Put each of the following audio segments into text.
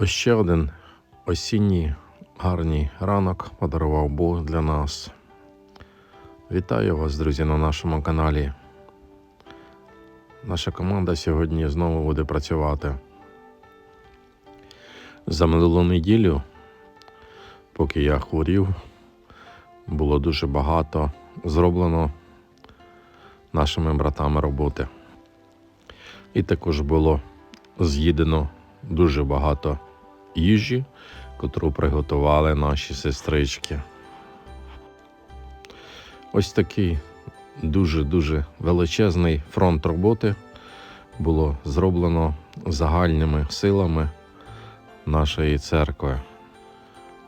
Ось ще один осінній гарний ранок подарував Бог для нас. Вітаю вас, друзі, на нашому каналі. Наша команда сьогодні знову буде працювати. За минулу неділю, поки я хворів, було дуже багато зроблено нашими братами роботи. І також було з'їдено дуже багато їжі, котру приготували наші сестрички. Ось такий дуже-дуже величезний фронт роботи було зроблено загальними силами нашої церкви.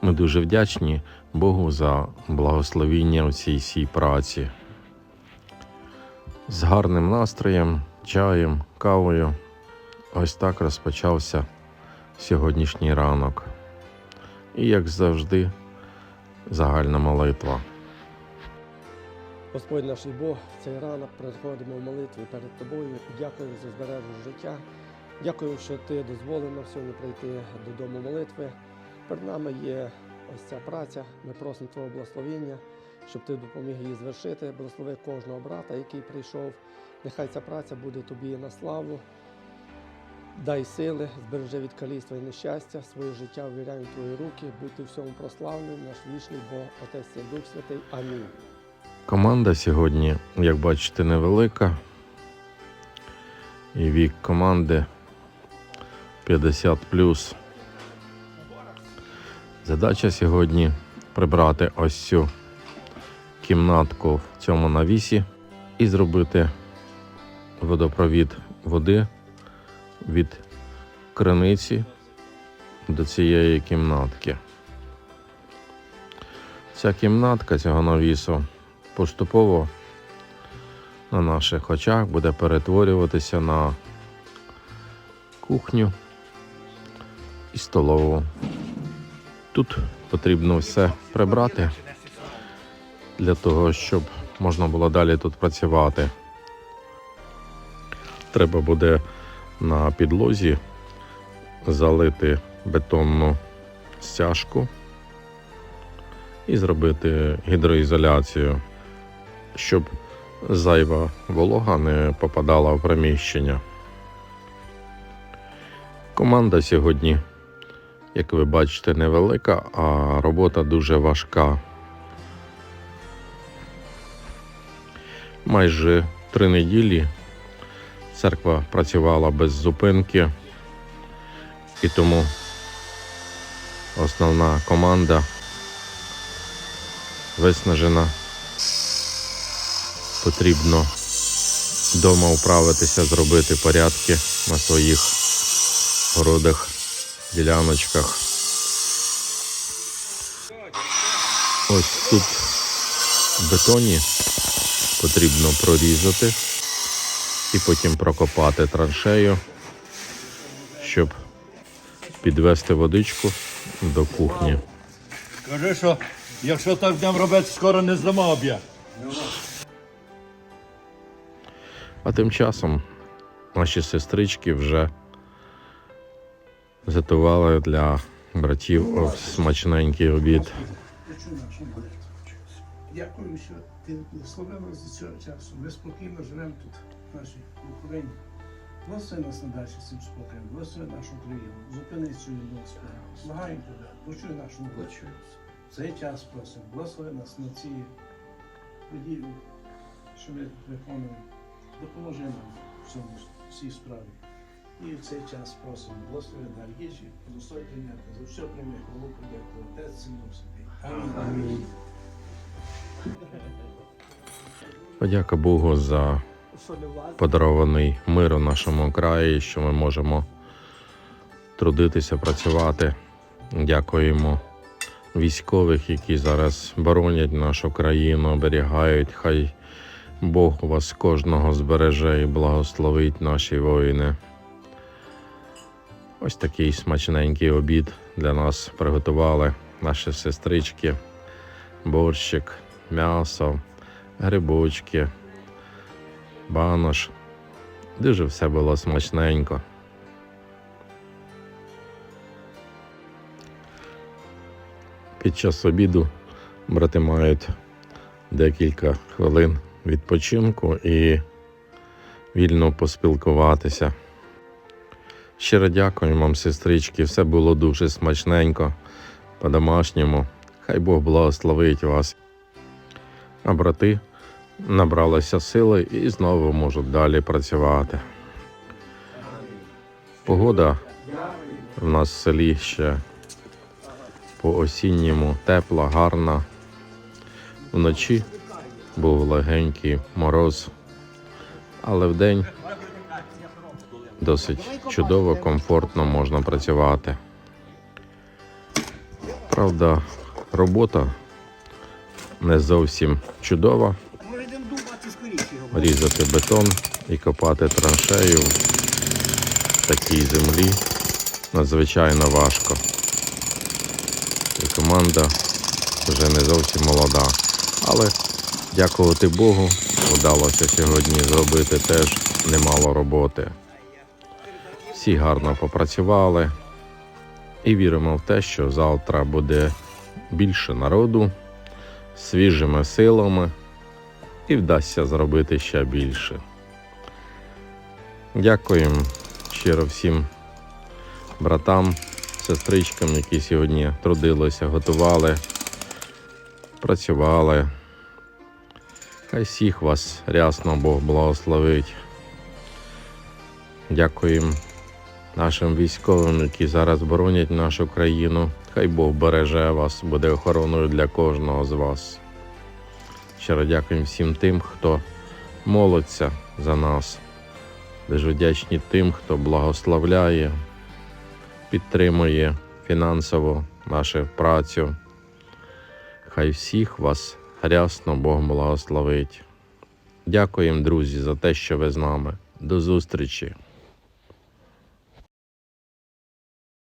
Ми дуже вдячні Богу за благословіння в цій всій праці. З гарним настроєм, чаєм, кавою. Ось так розпочався сьогоднішній ранок. І, як завжди, загальна молитва. Господь наш і Бог, цей ранок приходимо в молитві перед тобою і дякуємо за збереження життя. Дякую, що ти дозволив нам сьогодні прийти додому молитви. Перед нами є ось ця праця. Ми просимо Твого благословення, щоб ти допоміг її звершити. Благослови кожного брата, який прийшов. Нехай ця праця буде тобі на славу. Дай сили, збережи від каліцтва і нещастя, своє життя ввіряємо в твої руки, будьте всьому прославлений, наш вічний Бог, Отець і Дух Святий. Амінь. Команда сьогодні, як бачите, невелика. І вік команди 50 Задача сьогодні прибрати ось цю кімнатку в цьому навісі і зробити водопровід води від криниці до цієї кімнатки. Ця кімнатка цього навісу поступово на наших очах буде перетворюватися на кухню і столову. Тут потрібно все прибрати для того, щоб можна було далі тут працювати. Треба буде на підлозі залити бетонну стяжку і зробити гідроізоляцію, щоб зайва волога не попадала в приміщення. Команда сьогодні, як ви бачите, невелика, а робота дуже важка. Майже три неділі церква працювала без зупинки, і тому основна команда виснажена. Потрібно вдома управитися, зробити порядки на своїх городах, діляночках. Ось тут в бетоні потрібно прорізати і потім прокопати траншею, щоб підвести водичку до кухні. Кажи, що якщо так будемо робити, скоро не здамо об'єкт. А тим часом наші сестрички вже готували для братів смачненький обід. Дякую, що ти благословив нас до цього часу. Ми спокійно живемо тут, в нашій Україні. Благослови нас надалі цим спокоєм, благослови нашу країну, зупини цю Господи. Благаємо тебе, почуй нашу молитву. Цей час просимо, благослови нас на ці події, що ми виконуємо. Допоможи нам в цьому в цій справі. І в цей час просимо, благослови дар їжі, благослови прийняти за все прийми, хвалу подяку, Отець, Син, Дух Святий. Амінь. Амінь. Подяка Богу за? Подарований мир у нашому краї, що ми можемо трудитися, працювати. Дякуємо військових, які зараз боронять нашу країну, оберігають. Хай Бог вас кожного збереже і благословить наші воїни. Ось такий смачненький обід для нас приготували наші сестрички, борщик, м'ясо, грибочки, банош. Дуже все було смачненько. Під час обіду брати мають декілька хвилин відпочинку і вільно поспілкуватися. Щиро дякую вам, сестрички. Все було дуже смачненько, по-домашньому. Хай Бог благословить вас. А брати набралися сили і знову можуть далі працювати. Погода в нас в селі ще по осінньому тепла, гарна. Вночі був легенький мороз, але вдень досить чудово, комфортно можна працювати. Правда, робота не зовсім чудова. Різати бетон і копати траншею в такій землі надзвичайно важко. І команда вже не зовсім молода. Але дякувати Богу, вдалося сьогодні зробити теж немало роботи. Всі гарно попрацювали і віримо в те, що завтра буде більше народу, свіжими силами і вдасться зробити ще більше. Дякуємо щиро всім братам, сестричкам, які сьогодні трудилися, готували, працювали. Хай всіх вас рясно Бог благословить. Дякуємо нашим військовим, які зараз боронять нашу країну. Хай Бог береже вас, буде охороною для кожного з вас. Щиро дякуємо всім тим, хто молиться за нас. Дуже вдячні тим, хто благословляє, підтримує фінансово нашу працю. Хай всіх вас рясно Бог благословить. Дякуємо, друзі, за те, що ви з нами. До зустрічі!